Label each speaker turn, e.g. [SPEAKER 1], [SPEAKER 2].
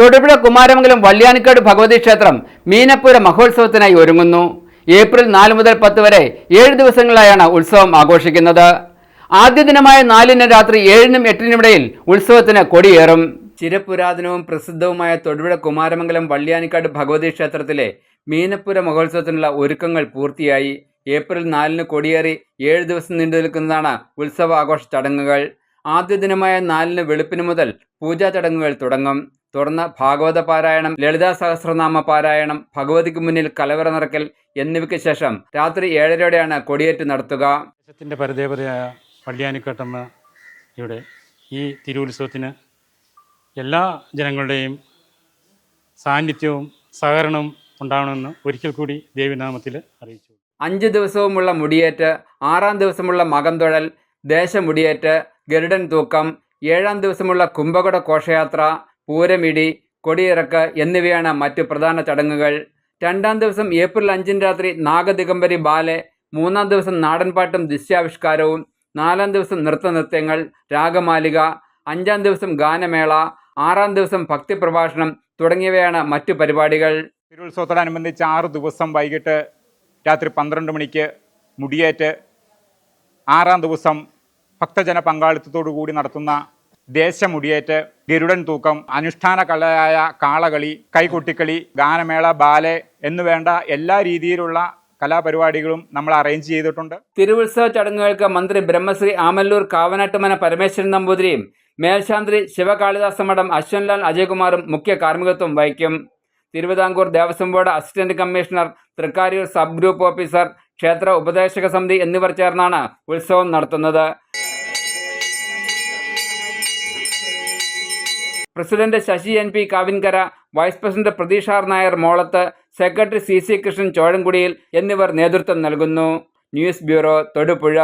[SPEAKER 1] തൊടുപുഴ കുമാരമംഗലം വള്ളിയാനിക്കാട് ഭഗവതി ക്ഷേത്രം മീനപ്പുര മഹോത്സവത്തിനായി ഒരുങ്ങുന്നു. ഏപ്രിൽ നാല് മുതൽ പത്ത് വരെ ഏഴ് ദിവസങ്ങളിലായാണ് ഉത്സവം ആഘോഷിക്കുന്നത്. ആദ്യ ദിനമായ നാലിന് രാത്രി ഏഴിനും എട്ടിനുമിടയിൽ ഉത്സവത്തിന് കൊടിയേറും. ചിരപുരാതനവും പ്രസിദ്ധവുമായ തൊടുപുഴ കുമാരമംഗലം വള്ളിയാനിക്കാട് ഭഗവതി ക്ഷേത്രത്തിലെ മീനപ്പുര മഹോത്സവത്തിനുള്ള ഒരുക്കങ്ങൾ പൂർത്തിയായി. ഏപ്രിൽ നാലിന് കൊടിയേറി ഏഴ് ദിവസം നീണ്ടു നിൽക്കുന്നതാണ് ഉത്സവ ആഘോഷ ചടങ്ങുകൾ. ആദ്യ ദിനമായ നാലിന് വെളുപ്പിന് മുതൽ പൂജാ ചടങ്ങുകൾ തുടങ്ങും. തുടർന്ന് ഭാഗവത പാരായണം ലളിതാ സഹസ്രനാമ പാരായണം ഭഗവതിക്ക് മുന്നിൽ കലവറ നിറക്കൽ എന്നിവയ്ക്ക് ശേഷം രാത്രി ഏഴരയോടെയാണ് കൊടിയേറ്റ് നടത്തുക.
[SPEAKER 2] ദേശത്തിന്റെ പരദേവതയായ പള്ളിയാനിക്കട്ടമ്മയുടെ ഈ തിരുവുത്സവത്തിന് എല്ലാ ജനങ്ങളുടെയും സാന്നിധ്യവും സഹകരണവും ഉണ്ടാവണമെന്ന് ഒരിക്കൽ കൂടി ദേവിനാമത്തിൽ അറിയിച്ചു.
[SPEAKER 1] അഞ്ച് ദിവസവുമുള്ള മുടിയേറ്റ് ആറാം ദിവസമുള്ള മകം തൊഴൽ ദേശമുടിയേറ്റ് ഗരുഡൻ തൂക്കം ഏഴാം ദിവസമുള്ള കുംഭകട ഘോഷയാത്ര പൂരമിടി കൊടിയിറക്ക് എന്നിവയാണ് മറ്റു പ്രധാന ചടങ്ങുകൾ. രണ്ടാം ദിവസം ഏപ്രിൽ അഞ്ചിന് രാത്രി നാഗദിഗംബരി ബാലെ മൂന്നാം ദിവസം നാടൻപാട്ടും ദൃശ്യാവിഷ്കാരവും നാലാം ദിവസം നൃത്തനൃത്യങ്ങൾ രാഗമാലിക അഞ്ചാം ദിവസം ഗാനമേള ആറാം ദിവസം ഭക്തിപ്രഭാഷണം തുടങ്ങിയവയാണ് മറ്റു പരിപാടികൾ.
[SPEAKER 3] തിരുത്സവത്തോടനുബന്ധിച്ച് ആറ് ദിവസം വൈകിട്ട് രാത്രി പന്ത്രണ്ട് മണിക്ക് മുടിയേറ്റ് ആറാം ദിവസം ഭക്തജന പങ്കാളിത്തത്തോടു കൂടി നടത്തുന്ന ദേശമുടിയേറ്റ് ഗരുഡൻ തൂക്കം അനുഷ്ഠാന കലയായ കാളകളി കൈകൊട്ടിക്കളി ഗാനമേള ബാലെ എന്നുവേണ്ട എല്ലാ രീതിയിലുള്ള കലാപരിപാടികളും നമ്മൾ അറേഞ്ച് ചെയ്തിട്ടുണ്ട്.
[SPEAKER 1] തിരുവുത്സവ ചടങ്ങുകൾക്ക് മന്ത്രി ബ്രഹ്മശ്രീ ആമല്ലൂർ കാവനാട്ടുമന പരമേശ്വരൻ നമ്പൂതിരിയും മേൽശാന്തി ശിവകാളിദാസ മഠം അശ്വൻലാൽ അജയകുമാറും മുഖ്യ കാർമ്മികത്വം വഹിക്കും. Travancore Devaswom board assistant commissioner Thrikkariyoor sub group officer ക്ഷേത്ര ഉപദേശക സമിതി എന്നിവർ ചേർന്നാണ് ഉത്സവം നടത്തുന്നത്. President Sasi N P Kavinkara vice president Pratheeshar Nair Molath secretary C C Krishnan ചോഴൻകുടിയിൽ എന്നിവർ നേതൃത്വം നൽകുന്നു. News bureau Thodupuzha.